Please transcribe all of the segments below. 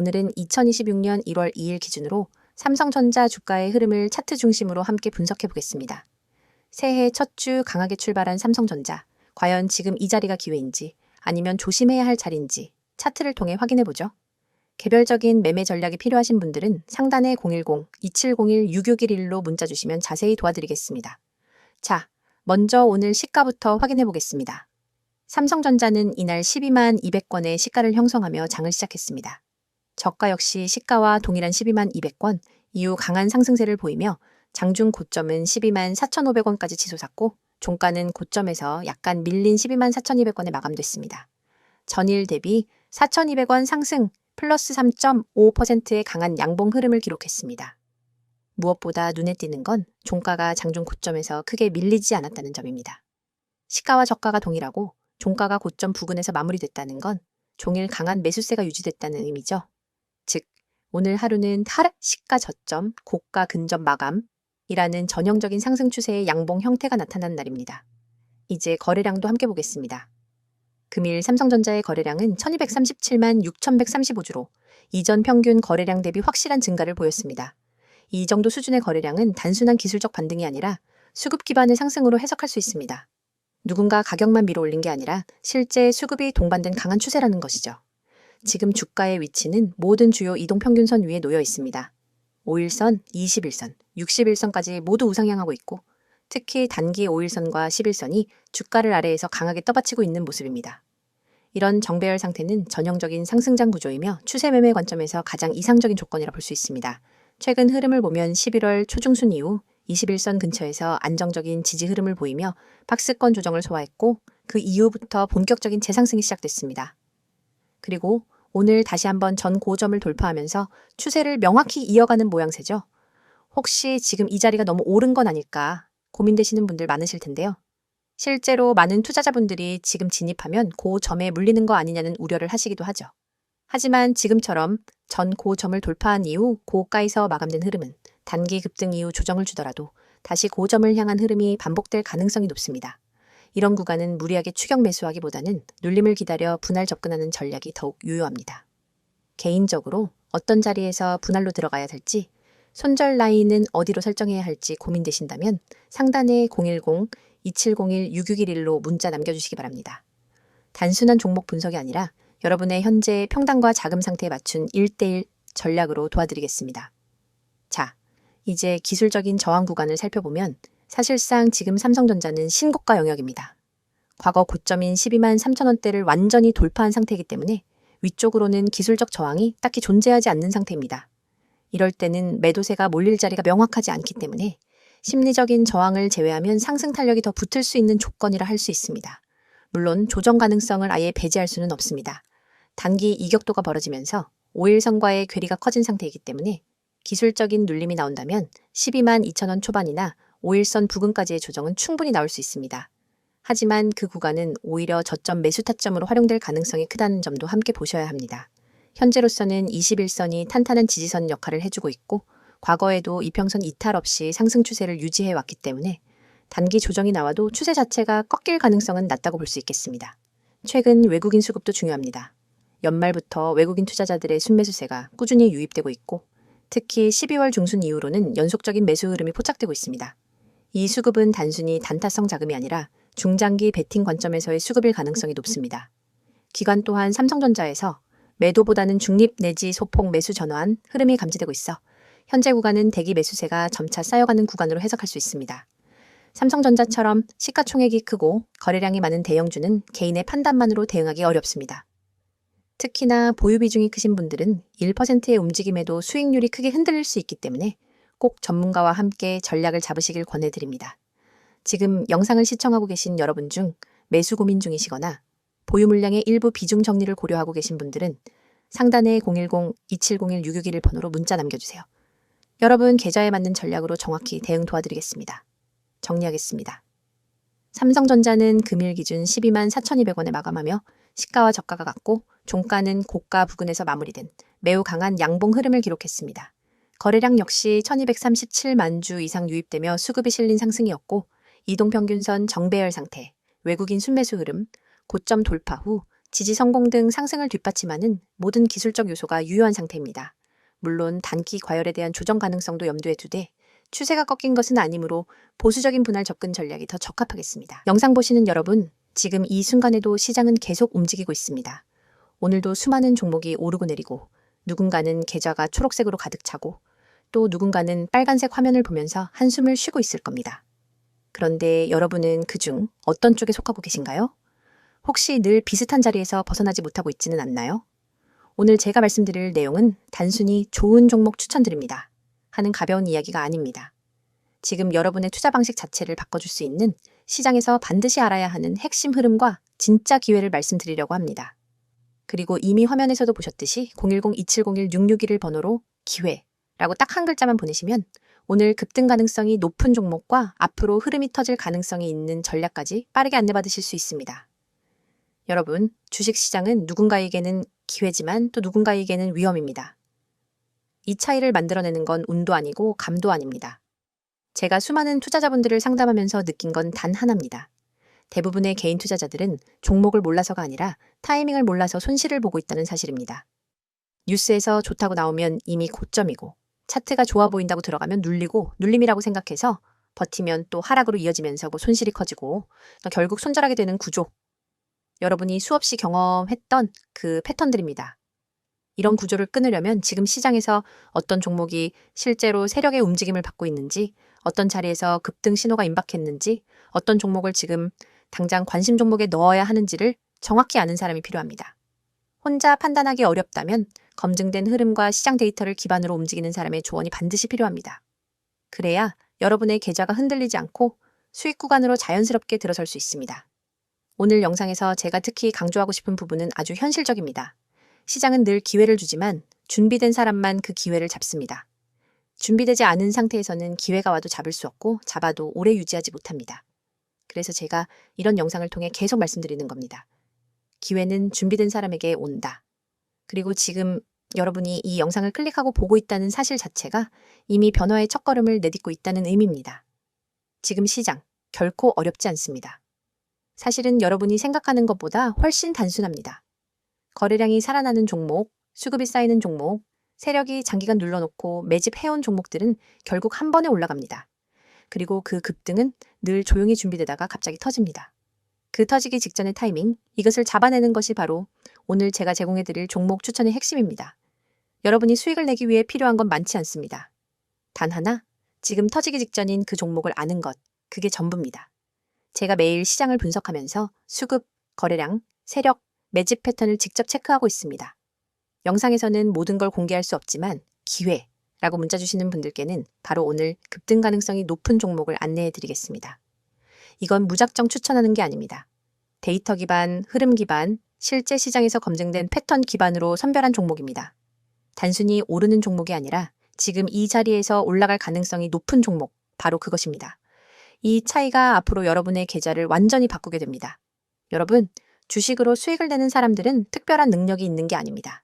오늘은 2026년 1월 2일 기준으로 삼성전자 주가의 흐름을 차트 중심으로 함께 분석해 보겠습니다. 새해 첫 주 강하게 출발한 삼성전자. 과연 지금 이 자리가 기회인지 아니면 조심해야 할 자리인지 차트를 통해 확인해 보죠. 개별적인 매매 전략이 필요하신 분들은 상단에 010-2701-6611로 문자 주시면 자세히 도와드리겠습니다. 자, 먼저 오늘 시가부터 확인해 보겠습니다. 삼성전자는 이날 12만 200건의 시가를 형성하며 장을 시작했습니다. 저가 역시 시가와 동일한 12만 200건, 이후 강한 상승세를 보이며 장중 고점은 12만 4,500원까지 치솟았고 종가는 고점에서 약간 밀린 12만 4,200원에 마감됐습니다. 전일 대비 4,200원 상승 플러스 3.5%의 강한 양봉 흐름을 기록했습니다. 무엇보다 눈에 띄는 건 종가가 장중 고점에서 크게 밀리지 않았다는 점입니다. 시가와 저가가 동일하고 종가가 고점 부근에서 마무리됐다는 건 종일 강한 매수세가 유지됐다는 의미죠. 즉, 오늘 하루는 하락 시가 저점, 고가 근접 마감이라는 전형적인 상승 추세의 양봉 형태가 나타난 날입니다. 이제 거래량도 함께 보겠습니다. 금일 삼성전자의 거래량은 1237만 6135주로 이전 평균 거래량 대비 확실한 증가를 보였습니다. 이 정도 수준의 거래량은 단순한 기술적 반등이 아니라 수급 기반의 상승으로 해석할 수 있습니다. 누군가 가격만 밀어 올린 게 아니라 실제 수급이 동반된 강한 추세라는 것이죠. 지금 주가의 위치는 모든 주요 이동평균선 위에 놓여 있습니다. 5일선, 21선, 61선까지 모두 우상향하고 있고 특히 단기 5일선과 11선이 주가를 아래에서 강하게 떠받치고 있는 모습입니다. 이런 정배열 상태는 전형적인 상승장 구조이며 추세 매매 관점에서 가장 이상적인 조건이라 볼 수 있습니다. 최근 흐름을 보면 11월 초중순 이후 21선 근처에서 안정적인 지지 흐름을 보이며 박스권 조정을 소화했고 그 이후부터 본격적인 재상승이 시작됐습니다. 그리고 오늘 다시 한번 전 고점을 돌파하면서 추세를 명확히 이어가는 모양새죠. 혹시 지금 이 자리가 너무 오른 건 아닐까 고민되시는 분들 많으실 텐데요. 실제로 많은 투자자분들이 지금 진입하면 고점에 물리는 거 아니냐는 우려를 하시기도 하죠. 하지만 지금처럼 전 고점을 돌파한 이후 고가에서 마감된 흐름은 단기 급등 이후 조정을 주더라도 다시 고점을 향한 흐름이 반복될 가능성이 높습니다. 이런 구간은 무리하게 추격 매수하기보다는 눌림을 기다려 분할 접근하는 전략이 더욱 유효합니다. 개인적으로 어떤 자리에서 분할로 들어가야 될지, 손절 라인은 어디로 설정해야 할지 고민되신다면 상단에 010-2701-6611로 문자 남겨주시기 바랍니다. 단순한 종목 분석이 아니라 여러분의 현재 평단과 자금 상태에 맞춘 1대1 전략으로 도와드리겠습니다. 자, 이제 기술적인 저항 구간을 살펴보면 사실상 지금 삼성전자는 신고가 영역입니다. 과거 고점인 12만 3천원대를 완전히 돌파한 상태이기 때문에 위쪽으로는 기술적 저항이 딱히 존재하지 않는 상태입니다. 이럴 때는 매도세가 몰릴 자리가 명확하지 않기 때문에 심리적인 저항을 제외하면 상승 탄력이 더 붙을 수 있는 조건이라 할 수 있습니다. 물론 조정 가능성을 아예 배제할 수는 없습니다. 단기 이격도가 벌어지면서 5일선과의 괴리가 커진 상태이기 때문에 기술적인 눌림이 나온다면 12만 2천원 초반이나 5일선 부근까지의 조정은 충분히 나올 수 있습니다. 하지만 그 구간은 오히려 저점 매수 타점으로 활용될 가능성이 크다는 점도 함께 보셔야 합니다. 현재로서는 21선이 탄탄한 지지선 역할을 해주고 있고 과거에도 이평선 이탈 없이 상승 추세를 유지해 왔기 때문에 단기 조정이 나와도 추세 자체가 꺾일 가능성은 낮다고 볼 수 있겠습니다. 최근 외국인 수급도 중요합니다. 연말부터 외국인 투자자들의 순매수세가 꾸준히 유입되고 있고 특히 12월 중순 이후로는 연속적인 매수 흐름이 포착되고 있습니다. 이 수급은 단순히 단타성 자금이 아니라 중장기 베팅 관점에서의 수급일 가능성이 높습니다. 기관 또한 삼성전자에서 매도보다는 중립 내지 소폭 매수 전환 흐름이 감지되고 있어 현재 구간은 대기 매수세가 점차 쌓여가는 구간으로 해석할 수 있습니다. 삼성전자처럼 시가총액이 크고 거래량이 많은 대형주는 개인의 판단만으로 대응하기 어렵습니다. 특히나 보유 비중이 크신 분들은 1%의 움직임에도 수익률이 크게 흔들릴 수 있기 때문에 꼭 전문가와 함께 전략을 잡으시길 권해드립니다. 지금 영상을 시청하고 계신 여러분 중 매수 고민 중이시거나 보유 물량의 일부 비중 정리를 고려하고 계신 분들은 상단에 010-2701-6611 번호로 문자 남겨주세요. 여러분 계좌에 맞는 전략으로 정확히 대응 도와드리겠습니다. 정리하겠습니다. 삼성전자는 금일 기준 12만 4,200원에 마감하며 시가와 저가가 같고 종가는 고가 부근에서 마무리된 매우 강한 양봉 흐름을 기록했습니다. 거래량 역시 1237만 주 이상 유입되며 수급이 실린 상승이었고 이동평균선 정배열 상태, 외국인 순매수 흐름, 고점 돌파 후 지지 성공 등 상승을 뒷받침하는 모든 기술적 요소가 유효한 상태입니다. 물론 단기 과열에 대한 조정 가능성도 염두에 두되 추세가 꺾인 것은 아니므로 보수적인 분할 접근 전략이 더 적합하겠습니다. 영상 보시는 여러분, 지금 이 순간에도 시장은 계속 움직이고 있습니다. 오늘도 수많은 종목이 오르고 내리고 누군가는 계좌가 초록색으로 가득 차고 또 누군가는 빨간색 화면을 보면서 한숨을 쉬고 있을 겁니다. 그런데 여러분은 그중 어떤 쪽에 속하고 계신가요? 혹시 늘 비슷한 자리에서 벗어나지 못하고 있지는 않나요? 오늘 제가 말씀드릴 내용은 단순히 좋은 종목 추천드립니다. 하는 가벼운 이야기가 아닙니다. 지금 여러분의 투자 방식 자체를 바꿔줄 수 있는 시장에서 반드시 알아야 하는 핵심 흐름과 진짜 기회를 말씀드리려고 합니다. 그리고 이미 화면에서도 보셨듯이 010-2701-661을 번호로 기회 라고 딱 한 글자만 보내시면 오늘 급등 가능성이 높은 종목과 앞으로 흐름이 터질 가능성이 있는 전략까지 빠르게 안내받으실 수 있습니다. 여러분, 주식시장은 누군가에게는 기회지만 또 누군가에게는 위험입니다. 이 차이를 만들어내는 건 운도 아니고 감도 아닙니다. 제가 수많은 투자자분들을 상담하면서 느낀 건 단 하나입니다. 대부분의 개인 투자자들은 종목을 몰라서가 아니라 타이밍을 몰라서 손실을 보고 있다는 사실입니다. 뉴스에서 좋다고 나오면 이미 고점이고 차트가 좋아 보인다고 들어가면 눌리고 눌림이라고 생각해서 버티면 또 하락으로 이어지면서 손실이 커지고 결국 손절하게 되는 구조. 여러분이 수없이 경험했던 그 패턴들입니다. 이런 구조를 끊으려면 지금 시장에서 어떤 종목이 실제로 세력의 움직임을 받고 있는지, 어떤 자리에서 급등 신호가 임박했는지, 어떤 종목을 지금 당장 관심 종목에 넣어야 하는지를 정확히 아는 사람이 필요합니다. 혼자 판단하기 어렵다면 검증된 흐름과 시장 데이터를 기반으로 움직이는 사람의 조언이 반드시 필요합니다. 그래야 여러분의 계좌가 흔들리지 않고 수익 구간으로 자연스럽게 들어설 수 있습니다. 오늘 영상에서 제가 특히 강조하고 싶은 부분은 아주 현실적입니다. 시장은 늘 기회를 주지만 준비된 사람만 그 기회를 잡습니다. 준비되지 않은 상태에서는 기회가 와도 잡을 수 없고 잡아도 오래 유지하지 못합니다. 그래서 제가 이런 영상을 통해 계속 말씀드리는 겁니다. 기회는 준비된 사람에게 온다. 그리고 지금 여러분이 이 영상을 클릭하고 보고 있다는 사실 자체가 이미 변화의 첫걸음을 내딛고 있다는 의미입니다. 지금 시장, 결코 어렵지 않습니다. 사실은 여러분이 생각하는 것보다 훨씬 단순합니다. 거래량이 살아나는 종목, 수급이 쌓이는 종목, 세력이 장기간 눌러놓고 매집해온 종목들은 결국 한 번에 올라갑니다. 그리고 그 급등은 늘 조용히 준비되다가 갑자기 터집니다. 그 터지기 직전의 타이밍, 이것을 잡아내는 것이 바로 오늘 제가 제공해드릴 종목 추천의 핵심입니다. 여러분이 수익을 내기 위해 필요한 건 많지 않습니다. 단 하나, 지금 터지기 직전인 그 종목을 아는 것, 그게 전부입니다. 제가 매일 시장을 분석하면서 수급, 거래량, 세력, 매집 패턴을 직접 체크하고 있습니다. 영상에서는 모든 걸 공개할 수 없지만 기회라고 문자 주시는 분들께는 바로 오늘 급등 가능성이 높은 종목을 안내해 드리겠습니다. 이건 무작정 추천하는 게 아닙니다. 데이터 기반, 흐름 기반, 실제 시장에서 검증된 패턴 기반으로 선별한 종목입니다. 단순히 오르는 종목이 아니라 지금 이 자리에서 올라갈 가능성이 높은 종목, 바로 그것입니다. 이 차이가 앞으로 여러분의 계좌를 완전히 바꾸게 됩니다. 여러분, 주식으로 수익을 내는 사람들은 특별한 능력이 있는 게 아닙니다.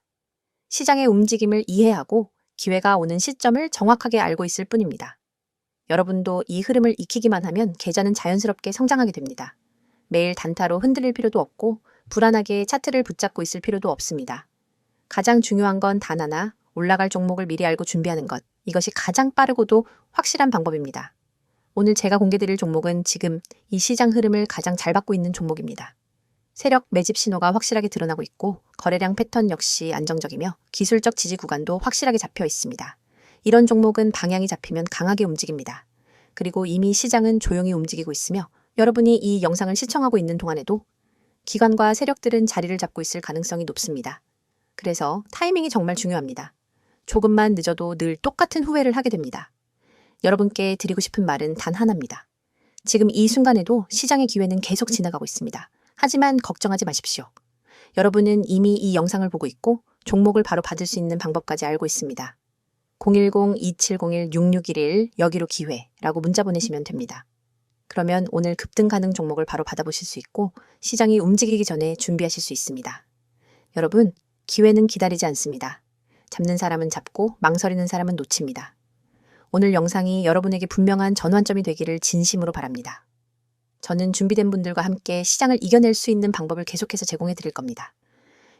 시장의 움직임을 이해하고 기회가 오는 시점을 정확하게 알고 있을 뿐입니다. 여러분도 이 흐름을 익히기만 하면 계좌는 자연스럽게 성장하게 됩니다. 매일 단타로 흔들릴 필요도 없고 불안하게 차트를 붙잡고 있을 필요도 없습니다. 가장 중요한 건 단 하나, 올라갈 종목을 미리 알고 준비하는 것. 이것이 가장 빠르고도 확실한 방법입니다. 오늘 제가 공개드릴 종목은 지금 이 시장 흐름을 가장 잘 받고 있는 종목입니다. 세력 매집 신호가 확실하게 드러나고 있고 거래량 패턴 역시 안정적이며 기술적 지지 구간도 확실하게 잡혀 있습니다. 이런 종목은 방향이 잡히면 강하게 움직입니다. 그리고 이미 시장은 조용히 움직이고 있으며 여러분이 이 영상을 시청하고 있는 동안에도 기관과 세력들은 자리를 잡고 있을 가능성이 높습니다. 그래서 타이밍이 정말 중요합니다. 조금만 늦어도 늘 똑같은 후회를 하게 됩니다. 여러분께 드리고 싶은 말은 단 하나입니다. 지금 이 순간에도 시장의 기회는 계속 지나가고 있습니다. 하지만 걱정하지 마십시오. 여러분은 이미 이 영상을 보고 있고 종목을 바로 받을 수 있는 방법까지 알고 있습니다. 010-2701-6611 여기로 기회라고 문자 보내시면 됩니다. 그러면 오늘 급등 가능 종목을 바로 받아보실 수 있고 시장이 움직이기 전에 준비하실 수 있습니다. 여러분, 기회는 기다리지 않습니다. 잡는 사람은 잡고 망설이는 사람은 놓칩니다. 오늘 영상이 여러분에게 분명한 전환점이 되기를 진심으로 바랍니다. 저는 준비된 분들과 함께 시장을 이겨낼 수 있는 방법을 계속해서 제공해 드릴 겁니다.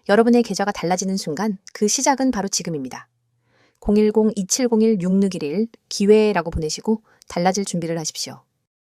여러분의 계좌가 달라지는 순간 그 시작은 바로 지금입니다. 010-2701-6611 기회라고 보내시고 달라질 준비를 하십시오.